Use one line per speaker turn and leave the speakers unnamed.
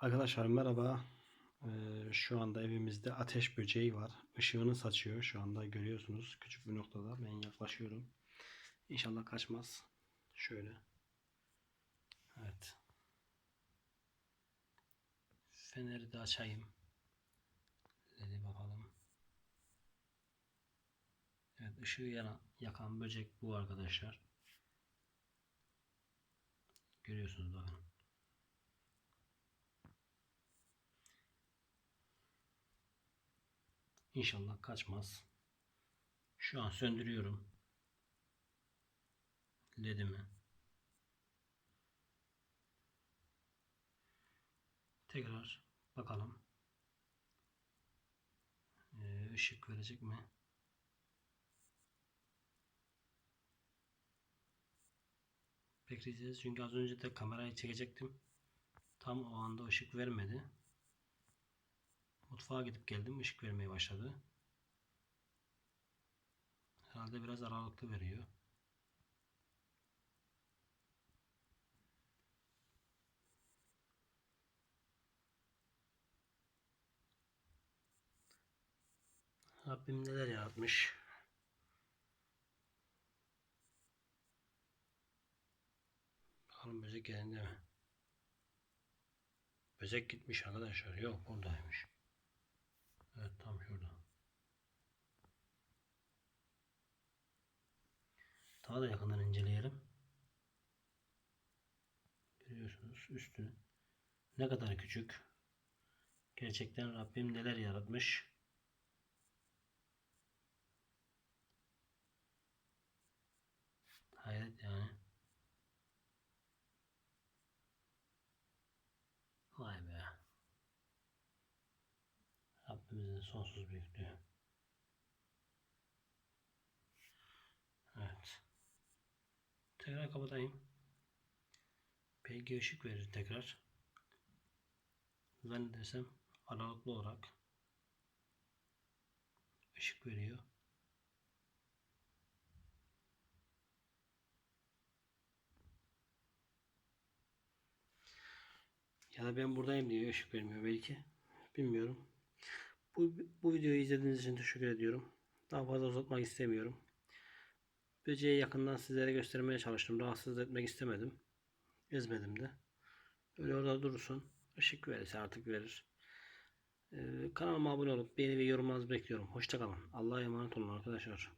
Arkadaşlar merhaba. Ee, şu anda evimizde ateş böceği var. Işığını saçıyor. Şu anda görüyorsunuz küçük bir noktada. Ben yaklaşıyorum. İnşallah kaçmaz. Şöyle. Evet. Feneri de açayım. Hadi bakalım. Evet ışığı yana, yakan böcek bu arkadaşlar. Görüyorsunuz bakın. İnşallah kaçmaz. Şu an söndürüyorum. LED'imi. Tekrar bakalım. Ee, ışık verecek mi? Bekleyeceğiz çünkü az önce de kamerayı çekecektim. Tam o anda ışık vermedi. Mutfağa gidip geldim ışık vermeye başladı. Herhalde biraz aralıklı veriyor. Rabbim neler yaratmış. Bakalım böcek gelinde mi? Böcek gitmiş arkadaşlar. Yok buradaymış. Evet tam şurada. Daha da yakından inceleyelim. Görüyorsunuz üstünü. Ne kadar küçük. Gerçekten Rabbim neler yaratmış. Hayret yani. Vay be. Rabbimizin sonsuz büyüklüğü. Evet. Tekrar kapatayım. Belki ışık verir tekrar. Zannedersem aralıklı olarak ışık veriyor. Ya da ben buradayım diyor ışık vermiyor belki. Bilmiyorum. Bu, bu videoyu izlediğiniz için teşekkür ediyorum. Daha fazla uzatmak istemiyorum. Böceği yakından sizlere göstermeye çalıştım. Rahatsız etmek istemedim. Ezmedim de. Öyle orada durursun. Işık verirse artık verir. Ee, kanalıma abone olup beğeni ve yorumlarınızı bekliyorum. Hoşçakalın. Allah'a emanet olun arkadaşlar.